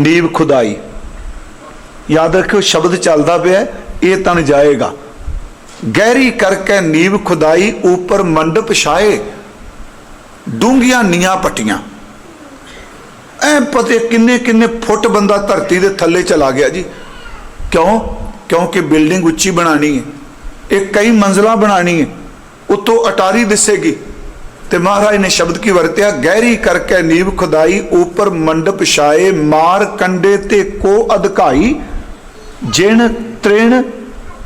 ਨੀਵ ਖੁਦਾਈ। ਯਾਦ ਰੱਖਿਓ, ਸ਼ਬਦ ਚੱਲਦਾ ਪਿਆ ਇਹ ਤਣ ਜਾਏਗਾ। ਗਹਿਰੀ ਕਰਕੇ ਨੀਵ ਖੁਦਾਈ ਉੱਪਰ ਮੰਡਪ ਛਾਏ, ਡੂੰਘੀਆਂ ਨੀਆਂ ਪੱਟੀਆਂ। ਐ ਪਤੇ ਕਿੰਨੇ ਕਿੰਨੇ ਫੁੱਟ ਬੰਦਾ ਧਰਤੀ ਦੇ ਥੱਲੇ ਚਲਾ ਗਿਆ ਜੀ। ਕਿਉਂ? ਕਿਉਂਕਿ ਬਿਲਡਿੰਗ ਉੱਚੀ ਬਣਾਣੀ ਹੈ। ਇਹ ਕਈ ਮੰਜ਼ਲਾਂ ਬਣਾਣੀ ਹੈ। ਉਤੋਂ ਅਟਾਰੀ ਦਿਸੇਗੀ। ਤੇ ਮਹਾਰਾਜ ਨੇ ਸ਼ਬਦ ਕੀ ਵਰਤਿਆ? ਗਹਿਰੀ ਕਰਕੇ ਨੀਵ ਖੁਦਾਈ, ਉੱਪਰ ਮੰਡਪ ਛਾਏ, ਮਾਰ ਕੰਡੇ ਤੇ ਕੋ ਅਧਕਾਈ, ਜਿਣ ਤ੍ਰਿਣ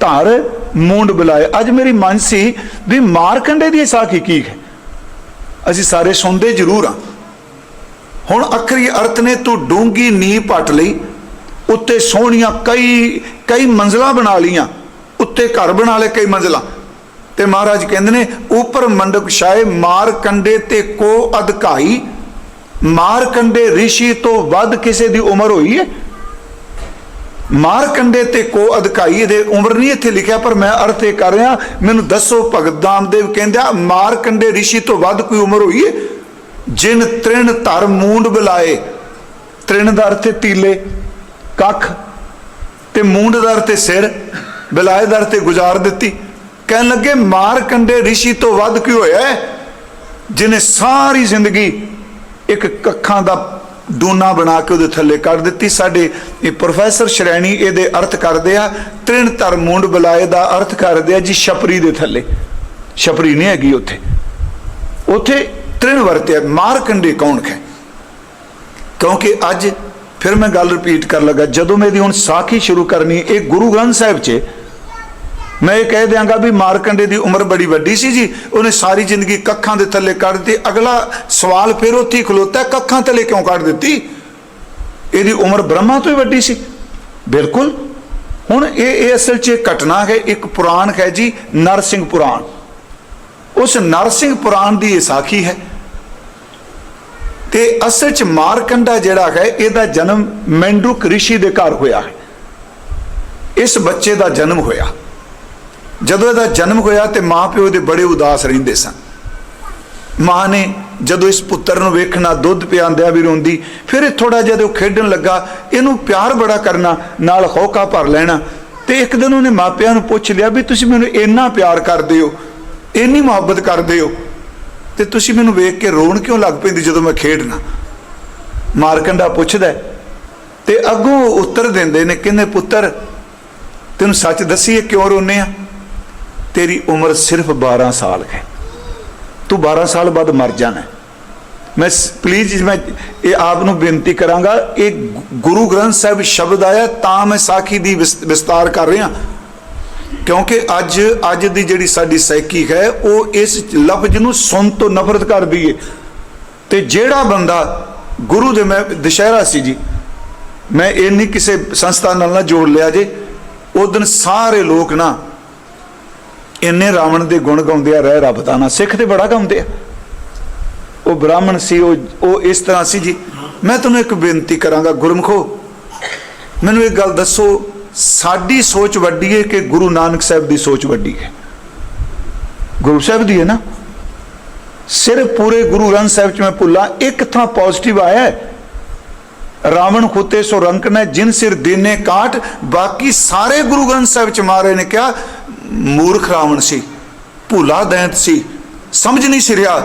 ਧਰ ਮੂੰਡ ਬੁਲਾਏ। ਅੱਜ ਮੇਰੀ ਮਨ ਸੀ ਵੀ ਮਾਰ ਕੰਡੇ ਦੀ ਸਾਖੀ ਕੀ ਹੈ? ਅਸੀਂ ਸਾਰੇ ਸੁਣਦੇ ਜ਼ਰੂਰ ਆ ਹੁਣ ਅਖਰੀ ਅਰਥ ਨੇ ਤੂੰ ਡੂੰਗੀ ਨੀਂਹ ਪਟ ਲਈ, ਉੱਤੇ ਸੋਹਣੀਆਂ ਕਈ ਕਈ ਮੰਜ਼ਲਾਂ ਬਣਾ ਲੀਆਂ ਉੱਤੇ ਘਰ ਬਣਾ ਲਏ ਕਈ ਮੰਜ਼ਲਾਂ। ਤੇ ਮਹਾਰਾਜ ਕਹਿੰਦੇ ਨੇ, ਉੱਪਰ ਮੰਡਕ ਛਾਏ ਮਾਰ ਕੰਡੇ ਤੇ ਕੋ ਅਧਕਾਈ? ਮਾਰ ਕੰਡੇ ਰਿਸ਼ੀ ਤੋਂ ਵੱਧ ਕਿਸੇ ਦੀ ਉਮਰ ਹੋਈ ਹੈ? ਮਾਰ ਕੰਡੇ ਤੇ ਕੋ ਅਧਕਾਈ, ਇਹਦੇ ਉਮਰ ਨਹੀਂ ਇੱਥੇ ਲਿਖਿਆ, ਪਰ ਮੈਂ ਅਰਥ ਇਹ ਕਰ ਰਿਹਾ, ਮੈਨੂੰ ਦੱਸੋ, ਭਗਤ ਦਾਮਦੇਵ ਕਹਿੰਦਾ ਮਾਰ ਕੰਡੇ ਰਿਸ਼ੀ ਤੋਂ ਵੱਧ ਕੋਈ ਉਮਰ ਹੋਈ ਹੈ? ਜਿਨ ਤ੍ਰਿਣ ਧਰ ਮੂੰਡ ਬੁਲਾਏ। ਤ੍ਰਿਣ ਦਾ ਅਰਥ ਤੀਲੇ ਕੱਖ, ਤੇ ਮੂੰਡ ਦਾ ਅਰਥ ਸਿਰ, ਬੁਲਾਏ ਦਾ ਅਰਥ ਗੁਜ਼ਾਰ ਦਿੱਤੀ। ਕਹਿਣ ਲੱਗੇ, ਮਾਰ ਕੰਡੇ ਰਿਸ਼ੀ ਤੋਂ ਵੱਧ ਕੀ ਹੋਇਆ ਹੈ? ਜਿਨੇ ਸਾਰੀ ਜ਼ਿੰਦਗੀ ਇੱਕ ਕੱਖਾਂ ਦਾ ਡੂਨਾ ਬਣਾ ਕੇ ਉਹਦੇ ਥੱਲੇ ਕੱਢ ਦਿੱਤੀ। ਸਾਡੇ ਇਹ ਪ੍ਰੋਫੈਸਰ ਸ਼੍ਰੈਣੀ ਇਹਦੇ ਅਰਥ ਕਰਦੇ ਆ, ਤ੍ਰਿਣ ਧਰ ਮੁੰਡ ਬੁਲਾਏ ਦਾ ਅਰਥ ਕਰਦੇ ਆ ਜੀ ਛਪਰੀ ਦੇ ਥੱਲੇ। ਛਪਰੀ ਨਹੀਂ ਹੈਗੀ ਉੱਥੇ। ਉੱਥੇ ਤ੍ਰਿਣ ਵਰਤਿਆ, ਮਾਰ ਕੰਡੇ ਕੌਣ ਹੈ ਕਿਉਂਕਿ ਅੱਜ ਫਿਰ ਮੈਂ ਗੱਲ ਰਿਪੀਟ ਕਰਨ ਲੱਗਾ, ਜਦੋਂ ਮੈਂ ਮੇਰੀ ਹੁਣ ਸਾਖੀ ਸ਼ੁਰੂ ਕਰਨੀ, ਇਹ ਗੁਰੂ ਗ੍ਰੰਥ ਸਾਹਿਬ 'ਚ ਮੈਂ ਇਹ ਕਹਿ ਦਿਆਂਗਾ ਵੀ ਮਾਰਕੰਡੇ ਦੀ ਉਮਰ ਬੜੀ ਵੱਡੀ ਸੀ ਜੀ। ਉਹਨੇ ਸਾਰੀ ਜ਼ਿੰਦਗੀ ਕੱਖਾਂ ਦੇ ਥੱਲੇ ਕੱਢ ਦਿੱਤੀ। ਅਗਲਾ ਸਵਾਲ ਫਿਰ ਉੱਥੇ ਹੀ ਖਲੋਤਾ, ਕੱਖਾਂ ਥੱਲੇ ਕਿਉਂ ਕੱਢ ਦਿੱਤੀ? ਇਹਦੀ ਉਮਰ ਬ੍ਰਹਮਾ ਤੋਂ ਹੀ ਵੱਡੀ ਸੀ। ਬਿਲਕੁਲ। ਹੁਣ ਇਹ ਇਹ ਅਸਲ 'ਚ ਇੱਕ ਘਟਨਾ ਹੈ, ਇੱਕ ਪੁਰਾਣ ਹੈ ਜੀ, ਨਰਸਿੰਘ ਪੁਰਾਣ। ਉਸ ਨਰਸਿੰਘ ਪੁਰਾਣ ਦੀ ਇਹ ਸਾਖੀ ਹੈ। ਤੇ ਅਸਲ 'ਚ ਮਾਰਕੰਡਾ ਜਿਹੜਾ ਹੈ, ਇਹਦਾ ਜਨਮ ਮੈਂਡੂਕ ਰਿਸ਼ੀ ਦੇ ਘਰ ਹੋਇਆ ਹੈ। ਇਸ ਬੱਚੇ ਦਾ ਜਨਮ ਹੋਇਆ। ਜਦੋਂ ਇਹਦਾ ਜਨਮ ਹੋਇਆ ਤੇ ਮਾਪਿਓ ਦੇ ਬੜੇ ਉਦਾਸ ਰਹਿੰਦੇ ਸਨ। ਮਾਂ ਨੇ ਜਦੋਂ ਇਸ ਪੁੱਤਰ ਨੂੰ ਵੇਖਣਾ ਦੁੱਧ ਪਿਆਉਂਦਿਆਂ ਵੀ ਰੋਂਦੀ ਫਿਰ ਇਹ ਥੋੜਾ ਜਦੋਂ ਖੇਡਣ ਲੱਗਾ ਇਹਨੂੰ ਪਿਆਰ ਬੜਾ ਕਰਨਾ ਨਾਲ ਹੌਕਾ ਭਰ ਲੈਣਾ ਤੇ ਇੱਕ ਦਿਨ ਉਹਨੇ ਮਾਪਿਆਂ ਨੂੰ ਪੁੱਛ ਲਿਆ ਵੀ ਤੁਸੀਂ ਮੈਨੂੰ ਇੰਨਾ ਪਿਆਰ ਕਰਦੇ ਹੋ ਇੰਨੀ ਮੁਹੱਬਤ ਕਰਦੇ ਹੋ ਤੇ ਤੁਸੀਂ ਮੈਨੂੰ ਵੇਖ ਕੇ ਰੋਣ ਕਿਉਂ ਲੱਗ ਪੈਂਦੀ ਜਦੋਂ ਮੈਂ ਖੇਡਣਾ? ਮਾਰਕੰਡਾ ਪੁੱਛਦਾ ਹੈ, ਤੇ ਅੱਗੋਂ ਉੱਤਰ ਦਿੰਦੇ ਨੇ ਕਹਿੰਦੇ ਪੁੱਤਰ ਤੈਨੂੰ ਸੱਚ ਦੱਸੀਏ ਕਿਉਂ ਰੋਨੇ ਆ? ਤੇਰੀ ਉਮਰ ਸਿਰਫ 12 ਸਾਲ ਹੈ। ਤੂੰ 12 ਸਾਲ ਬਾਅਦ ਮਰ ਜਾਣਾ। ਮੈਂ ਪਲੀਜ਼ ਮੈਂ ਇਹ ਆਪ ਨੂੰ ਬੇਨਤੀ ਕਰਾਂਗਾ, ਇਹ ਗੁ- ਗੁਰੂ ਗ੍ਰੰਥ ਸਾਹਿਬ ਸ਼ਬਦ ਆਇਆ, ਤਾਂ ਮੈਂ ਸਾਖੀ ਦੀ ਵਿਸ- ਵਿਸਤਾਰ ਕਰ ਰਿਹਾ। ਕਿਉਂਕਿ ਅੱਜ ਅੱਜ ਦੀ ਜਿਹੜੀ ਸਾਡੀ ਸਾਈਕੀ ਹੈ, ਉਹ ਇਸ ਲਫ਼ਜ਼ ਨੂੰ ਸੁਣ ਤੋਂ ਨਫ਼ਰਤ ਕਰਦੀ ਏ। ਤੇ ਜਿਹੜਾ ਬੰਦਾ ਗੁਰੂ ਦੇ ਮੈਂ, ਦੁਸ਼ਹਿਰਾ ਸੀ ਜੀ, ਮੈਂ ਇਹ ਨਹੀਂ ਕਿਸੇ ਸੰਸਥਾ ਨਾਲ ਨਾ ਜੋੜ ਲਿਆ ਜੇ, ਉਹ ਦਿਨ ਸਾਰੇ ਲੋਕ ਨਾ ਇੰਨੇ ਰਾਵਣ ਦੇ ਗੁਣ ਗਾਉਂਦੇ ਆ, ਰਹਿ ਰੱਬ ਦਾ ਨਾ, ਸਿੱਖ ਤੇ ਬੜਾ ਗਾਉਂਦੇ ਆ। ਉਹ ਬ੍ਰਾਹਮਣ ਸੀ, ਉਹ ਉਹ ਇਸ ਤਰ੍ਹਾਂ ਸੀ ਜੀ। ਮੈਂ ਤੁਹਾਨੂੰ ਇੱਕ ਬੇਨਤੀ ਕਰਾਂਗਾ, ਗੁਰਮਖੋ, ਮੈਨੂੰ ਇੱਕ ਗੱਲ ਦੱਸੋ, ਸਾਡੀ ਸੋਚ ਵੱਡੀ ਹੈ ਕਿ ਗੁਰੂ ਨਾਨਕ ਸਾਹਿਬ ਦੀ ਸੋਚ ਵੱਡੀ ਹੈ ਗੁਰੂ ਸਾਹਿਬ ਦੀ ਹੈ ਨਾ? ਸਿਰਫ ਪੂਰੇ ਗੁਰੂ ਗ੍ਰੰਥ ਸਾਹਿਬ ਚ ਮੈਂ ਭੁੱਲਾਂ, ਇੱਕ ਥਾਂ ਪੋਜ਼ਿਟਿਵ ਆਇਆ ਰਾਵਣ ਖੁੱਤੇ ਸੋ ਰੰਕ ਨੇ ਜਿਨ ਸਿਰ ਦੀਨੇ ਕਾਟ ਬਾਕੀ ਸਾਰੇ ਗੁਰੂ ਗ੍ਰੰਥ ਸਾਹਿਬ ਚ ਮਾਰੇ ਨੇ ਕਿਹਾ ਮੂਰਖ ਰਾਵਣ ਸੀ, ਭੂਲਾ ਦੈਂਤ ਸੀ, ਸਮਝ ਨਹੀਂ ਸਿਰਿਆ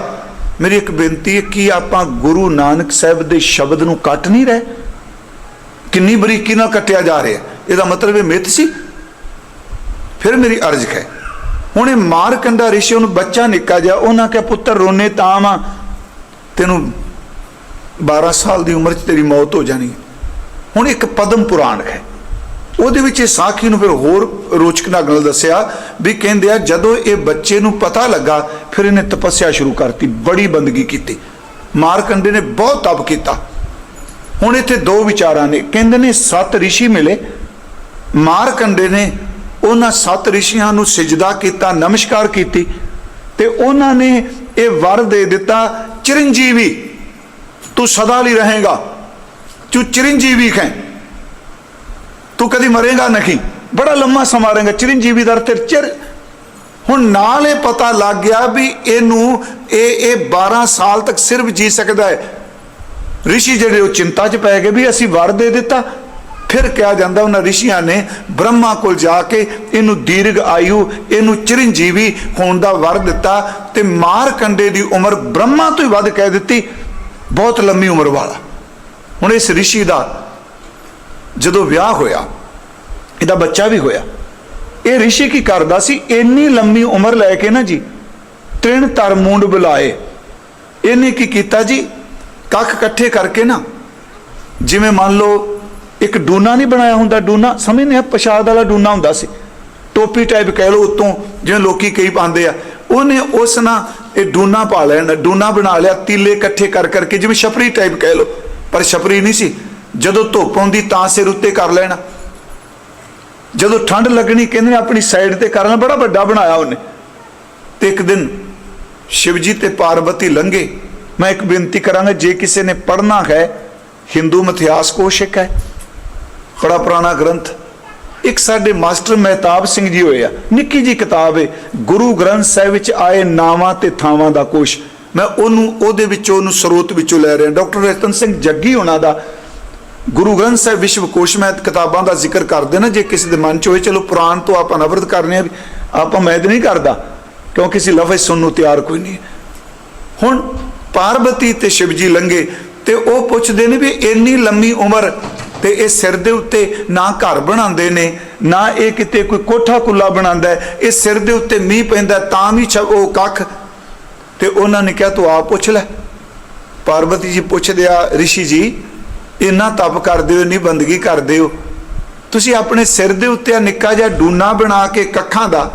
ਮੇਰੀ ਇੱਕ ਬੇਨਤੀ ਹੈ ਕਿ ਆਪਾਂ ਗੁਰੂ ਨਾਨਕ ਸਾਹਿਬ ਦੇ ਸ਼ਬਦ ਨੂੰ ਕੱਟ ਨਹੀਂ ਰਹੇ। ਕਿੰਨੀ ਬਰੀਕੀ ਨਾਲ ਕੱਟਿਆ ਜਾ ਰਿਹਾ। ਇਹਦਾ ਮਤਲਬ ਇਹ ਮਿੱਥ ਸੀ। ਫਿਰ ਮੇਰੀ ਅਰਜ਼ ਹੈ, ਹੁਣ ਇਹ ਮਾਰ ਕੰਡਾ ਰਿਸ਼ੀ, ਉਹਨੂੰ ਬੱਚਾ ਨਿੱਕਾ ਜਿਹਾ ਉਹਨਾਂ ਕਿਹਾ, ਪੁੱਤਰ ਰੋਨੇ ਤਾਂ ਵਾ। ਤੈਨੂੰ 12 ਸਾਲ ਦੀ ਉਮਰ 'ਚ ਤੇਰੀ ਮੌਤ ਹੋ ਜਾਣੀ ਹੁਣ ਇੱਕ ਪਦਮ ਪੁਰਾਣ ਹੈ। ਉਹਦੇ ਵਿੱਚ ਇਹ ਸਾਖੀ ਨੂੰ ਫਿਰ ਹੋਰ ਰੋਚਕ ਢੰਗ ਨਾਲ ਦੱਸਿਆ ਵੀ ਕਹਿੰਦੇ ਆ, ਜਦੋਂ ਇਹ ਬੱਚੇ ਨੂੰ ਪਤਾ ਲੱਗਾ, ਫਿਰ ਇਹਨੇ ਤਪੱਸਿਆ ਸ਼ੁਰੂ ਕਰਤੀ, ਬੜੀ ਬੰਦਗੀ ਕੀਤੀ। ਮਾਰਕੰਡੇ ਨੇ ਬਹੁਤ ਤਪ ਕੀਤਾ। ਹੁਣ ਇੱਥੇ ਦੋ ਵਿਚਾਰਾਂ ਨੇ। ਕਹਿੰਦੇ ਨੇ ਸੱਤ ਰਿਸ਼ੀ ਮਿਲੇ। ਮਾਰਕੰਡੇ ਨੇ ਉਹਨਾਂ ਸੱਤ ਰਿਸ਼ੀਆਂ ਨੂੰ ਸਜਦਾ ਕੀਤਾ, ਨਮਸਕਾਰ ਕੀਤੀ ਤੇ ਉਹਨਾਂ ਨੇ ਇਹ ਵਰ ਦੇ ਦਿੱਤਾ, ਚਿਰੰਜੀਵੀ, ਤੂੰ ਸਦਾ ਲਈ ਰਹੇਗਾ, ਤੂੰ ਚਿਰੰਜੀਵੀ ਹੈ ਤੂੰ ਕਦੀ ਮਰੇਗਾ ਨਹੀਂ। ਬੜਾ ਲੰਮਾ ਸਮਾਂ ਰਹੇਗਾ। ਚਿਰੰਜੀਵੀ ਦਾ ਅਰਥ ਚਿਰ। ਹੁਣ ਨਾਲ ਇਹ ਪਤਾ ਲੱਗ ਗਿਆ ਵੀ ਇਹਨੂੰ ਇਹ ਇਹ 12 ਸਾਲ ਤੱਕ ਸਿਰਫ ਜੀ ਸਕਦਾ ਹੈ। ਰਿਸ਼ੀ ਜਿਹੜੇ ਉਹ ਚਿੰਤਾ 'ਚ ਪੈ ਗਏ ਵੀ ਅਸੀਂ ਵਰ ਦੇ ਦਿੱਤਾ। ਫਿਰ ਕਿਹਾ ਜਾਂਦਾ ਉਹਨਾਂ ਰਿਸ਼ੀਆਂ ਨੇ ਬ੍ਰਹਮਾ ਕੋਲ ਜਾ ਕੇ ਇਹਨੂੰ ਦੀਰਘ ਆਯੂ, ਇਹਨੂੰ ਚਿਰੰਜੀਵੀ ਹੋਣ ਦਾ ਵਰ ਦਿੱਤਾ ਤੇ ਮਾਰ ਕੰਡੇ ਦੀ ਉਮਰ ਬ੍ਰਹਮਾ ਤੋਂ ਹੀ ਵੱਧ ਕਹਿ ਦਿੱਤੀ। ਬਹੁਤ ਲੰਮੀ ਉਮਰ ਵਾਲਾ। ਹੁਣ ਇਸ ਰਿਸ਼ੀ ਦਾ ਜਦੋਂ ਵਿਆਹ ਹੋਇਆ, ਇਹਦਾ ਬੱਚਾ ਵੀ ਹੋਇਆ। ਇਹ ਰਿਸ਼ੀ ਕੀ ਕਰਦਾ ਸੀ? ਇੰਨੀ ਲੰਮੀ ਉਮਰ ਲੈ ਕੇ ਨਾ ਜੀ, ਤ੍ਰਿਣ ਤਰ ਮੂੰਡ ਬੁਲਾਏ। ਇਹਨੇ ਕੀ ਕੀਤਾ ਜੀ? ਕੱਖ ਇਕੱਠੇ ਕਰਕੇ ਨਾ, ਜਿਵੇਂ ਮੰਨ ਲਓ ਇੱਕ ਡੂਨਾ ਨਹੀਂ ਬਣਾਇਆ ਹੁੰਦਾ, ਡੂਨਾ ਸਮਝਦੇ ਆ ਪ੍ਰਸ਼ਾਦ ਵਾਲਾ ਡੂਨਾ ਹੁੰਦਾ ਸੀ। ਟੋਪੀ ਟਾਈਪ ਕਹਿ ਲਓ ਉਤੋਂ, ਜਿਵੇਂ ਲੋਕੀ ਕਈ ਪਾਉਂਦੇ ਆ। ਉਹਨੇ ਉਸ ਨਾਲ ਇਹ ਡੂਨਾ ਪਾ ਲੈਣਾ ਡੂਨਾ ਬਣਾ ਲਿਆ, ਤੀਲੇ ਇਕੱਠੇ ਕਰ ਕਰਕੇ, ਜਿਵੇਂ ਛਪਰੀ ਟਾਈਪ ਕਹਿ ਲਓ। ਪਰ ਛਪਰੀ ਨਹੀਂ ਸੀ। ਜਦੋਂ ਧੁੱਪ ਆਉਂਦੀ ਤਾਂ ਸਿਰ ਉੱਤੇ ਕਰ ਲੈਣਾ। ਜਦੋਂ ਠੰਡ ਲੱਗਣੀ ਕਹਿੰਦੇ ਨੇ ਆਪਣੀ ਸਾਈਡ ਤੇ ਕਰਨਾ ਬੜਾ ਵੱਡਾ ਬਣਾਇਆ ਉਹਨੇ। ਤੇ ਇੱਕ ਦਿਨ ਸ਼ਿਵਜੀ ਤੇ ਪਾਰਵਤੀ ਲੰਘੇ। ਮੈਂ ਇੱਕ ਬੇਨਤੀ ਕਰਾਂਗਾ, ਜੇ ਕਿਸੇ ਨੇ ਪੜ੍ਹਨਾ ਹੈ ਹਿੰਦੂ ਮਿਥਿਹਾਸ ਕੋਸ਼ ਇੱਕ ਹੈ। ਬੜਾ ਪੁਰਾਣਾ ਗ੍ਰੰਥ। ਇੱਕ ਸਾਡੇ ਮਾਸਟਰ ਮਹਿਤਾਬ ਸਿੰਘ ਜੀ ਹੋਏ ਆ। ਨਿੱਕੀ ਜੀ ਕਿਤਾਬ ਹੈ ਗੁਰੂ ਗ੍ਰੰਥ ਸਾਹਿਬ ਵਿੱਚ ਆਏ ਨਾਵਾਂ ਤੇ ਥਾਵਾਂ ਦਾ ਕੋਸ਼। ਮੈਂ ਉਹਨੂੰ, ਉਹਦੇ ਵਿੱਚੋਂ, ਉਹਨੂੰ ਸਰੋਤ ਵਿੱਚੋਂ ਲੈ ਰਿਹਾ। ਡਾਕਟਰ ਰਤਨ ਸਿੰਘ ਜੱਗੀ ਉਹਨਾਂ ਦਾ। ਗੁਰੂ ਗ੍ਰੰਥ ਸਾਹਿਬ ਵਿਸ਼ਵਕੋਸ਼ ਮੈਂ ਕਿਤਾਬਾਂ ਦਾ ਜ਼ਿਕਰ ਕਰਦੇ ਨਾ, ਜੇ ਕਿਸੇ ਦੇ ਮਨ ਚ ਹੋਏ, ਚਲੋ ਪੁਰਾਣ ਤੋਂ ਆਪਾਂ ਨਫ਼ਰਤ ਕਰਨੇ ਆ ਵੀ ਆਪਾਂ ਮੈਦ ਨਹੀਂ ਕਰਦਾ, ਕਿਉਂਕਿ ਕਿਸੇ ਲਫ਼ਜ਼ ਸੁਣਨ ਨੂੰ ਤਿਆਰ ਕੋਈ ਨਹੀਂ। ਹੁਣ ਪਾਰਵਤੀ ਤੇ ਸ਼ਿਵਜੀ ਲੰਗੇ ਤੇ ਉਹ ਪੁੱਛਦੇ ਨੇ ਵੀ ਇੰਨੀ ਲੰਮੀ ਉਮਰ ਤੇ ਇਹ ਸਿਰ ਦੇ ਉੱਤੇ ਨਾ ਘਰ ਬਣਾਉਂਦੇ ਨੇ, ਨਾ ਇਹ ਕਿਤੇ ਕੋਈ ਕੋਠਾ ਕੁੱਲਾ ਬਣਾਉਂਦਾ, ਇਹ ਸਿਰ ਦੇ ਉੱਤੇ ਮੀਂਹ ਪੈਂਦਾ, ਤਾਂ ਵੀ ਛ- ਉਹ ਕੱਖ। ਤੇ ਉਹਨਾਂ ਨੇ ਕਿਹਾ, ਤੂੰ ਆਪ ਪੁੱਛ ਲੈ। ਪਾਰਵਤੀ ਜੀ ਪੁੱਛਦੇ ਆ, ਰਿਸ਼ੀ ਜੀ ਇੰਨਾ ਤਪ ਕਰਦੇ ਹੋ, ਇੰਨੀ ਬੰਦਗੀ ਕਰਦੇ ਹੋ। ਤੁਸੀਂ ਆਪਣੇ ਸਿਰ ਦੇ ਉੱਤੇ ਆ ਨਿੱਕਾ ਜਿਹਾ ਡੂਨਾ ਬਣਾ ਕੇ ਕੱਖਾਂ ਦਾ,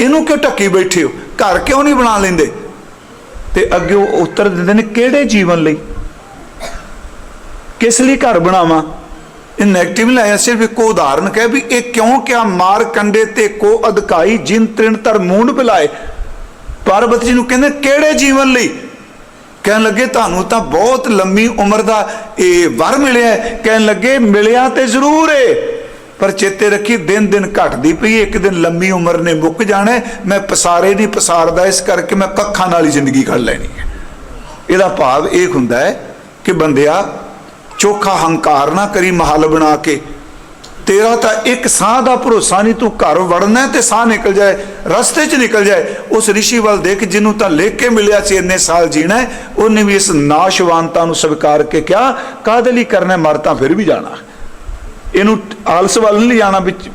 ਇਹਨੂੰ ਕਿਉਂ ਢੱਕੀ ਬੈਠੇ ਹੋ? ਘਰ ਕਿਉਂ ਨਹੀਂ ਬਣਾ ਲੈਂਦੇ? ਤੇ ਅੱਗੇ ਉਹ ਉੱਤਰ ਦਿੰਦੇ ਨੇ, ਕਿਹੜੇ ਜੀਵਨ ਲਈ? ਕਿਸ ਲਈ ਘਰ ਬਣਾਵਾਂ? ਇਹ 네ਗੇਟਿਵ ਲਾਇਆ, ਸਿਰਫ ਇੱਕ ਉਦਾਹਰਨ ਕਹੇ ਵੀ ਇਹ ਕਿਉਂ ਕਿਆ ਮਾਰ ਕੰਡੇ ਤੇ ਕੋ ਅਧਕਾਈ ਜਿਨ ਤ੍ਰਿਣ ਤਰ ਮੂੰਡ ਬਿਲਾਏ ਪਾਰਵਤੀ ਜੀ ਨੂੰ ਕਹਿੰਦੇ, ਕਿਹੜੇ ਜੀਵਨ ਲਈ? ਕਹਿਣ ਲੱਗੇ, ਤੁਹਾਨੂੰ ਤਾਂ ਬਹੁਤ ਲੰਮੀ ਉਮਰ ਦਾ ਇਹ ਵਰ ਮਿਲਿਆ ਕਹਿਣ ਲੱਗੇ, ਮਿਲਿਆ ਤੇ ਜ਼ਰੂਰ ਏ, ਪਰ ਚੇਤੇ ਰੱਖੀ ਦਿਨ ਦਿਨ ਘਟਦੀ ਪਈ ਇੱਕ ਦਿਨ ਲੰਮੀ ਉਮਰ ਨੇ ਮੁੱਕ ਜਾਣਾ ਮੈਂ ਪਸਾਰੇ ਦੀ ਪਸਾਰਦਾ, ਇਸ ਕਰਕੇ ਮੈਂ ਕੱਖਾਂ ਨਾਲ ਹੀ ਜ਼ਿੰਦਗੀ ਕੱਢ ਲੈਣੀ ਹੈ। ਇਹਦਾ ਭਾਵ ਇਹ ਹੁੰਦਾ ਹੈ ਕਿ ਬੰਦਿਆ, ਚੋਖਾ ਹੰਕਾਰ ਨਾ ਕਰੀ ਮਹਲ ਬਣਾ ਕੇ ਤੇਰਾ ਤਾਂ ਇੱਕ ਸਾਹ ਦਾ ਭਰੋਸਾ ਨਹੀਂ, ਤੂੰ ਘਰ ਵੜਨਾ ਤੇ ਸਾਹ ਨਿਕਲ ਜਾਏ, ਰਸਤੇ 'ਚ ਨਿਕਲ ਜਾਏ। ਉਸ ਰਿਸ਼ੀ ਵੱਲ ਦੇਖ, ਜਿਹਨੂੰ ਤਾਂ ਲਿਖ ਕੇ ਮਿਲਿਆ ਸੀ, ਇੰਨੇ ਸਾਲ ਜੀਣਾ ਉਹਨੇ ਵੀ ਇਸ ਨਾਸ਼ਵਾਨਤਾ ਨੂੰ ਸਵੀਕਾਰ ਕੇ ਕਿਹਾ, ਕਾਹਦੇ ਲਈ ਕਰਨਾ ਮਰ ਤਾਂ ਫਿਰ ਵੀ ਜਾਣਾ। ਇਹਨੂੰ ਆਲਸ ਵੱਲ ਨਹੀਂ ਜਾਣਾ ਵਿੱਚ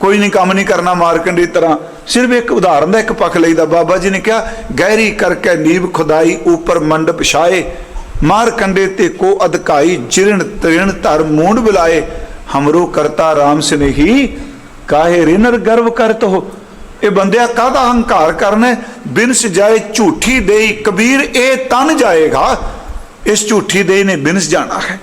ਕੋਈ ਨਹੀਂ, ਕੰਮ ਨਹੀਂ ਕਰਨਾ ਮਾਰਕੰਡ ਦੀ ਤਰ੍ਹਾਂ। ਸਿਰਫ ਇੱਕ ਉਦਾਹਰਨ ਦਾ ਇੱਕ ਪੱਖ ਲਈਦਾ, ਬਾਬਾ ਜੀ ਨੇ ਕਿਹਾ, ਗਹਿਰੀ ਕਰਕੇ ਨੀਬ ਖੁਦਾਈ, ਉੱਪਰ ਮੰਡਪ ਛਾਏ ਮਾਰ ਕੰਡੇ ਤੇ ਕੋ ਅਧਕਾਈ ਜਿਰਣ ਤ੍ਰਿਣ ਧਰ ਮੂੰਡ ਬੁਲਾਏ। ਹਮਰੋ ਕਰਤਾ ਰਾਮ ਸਨੇਹੀ ਕਾਹੇ ਰਿਨਰ ਗਰਵ ਕਰਤ ਹੋ ਇਹ ਬੰਦਿਆ ਕਾਹਦਾ ਹੰਕਾਰ ਕਰਨਾ ਹੈ? ਬਿਨ ਸਜਾਏ ਝੂਠੀ ਦੇਈ ਕਬੀਰ ਇਹ ਤਨ ਜਾਏਗਾ ਇਸ ਝੂਠੀ ਦੇਈ ਨੇ ਬਿਨਸ ਜਾਣਾ ਹੈ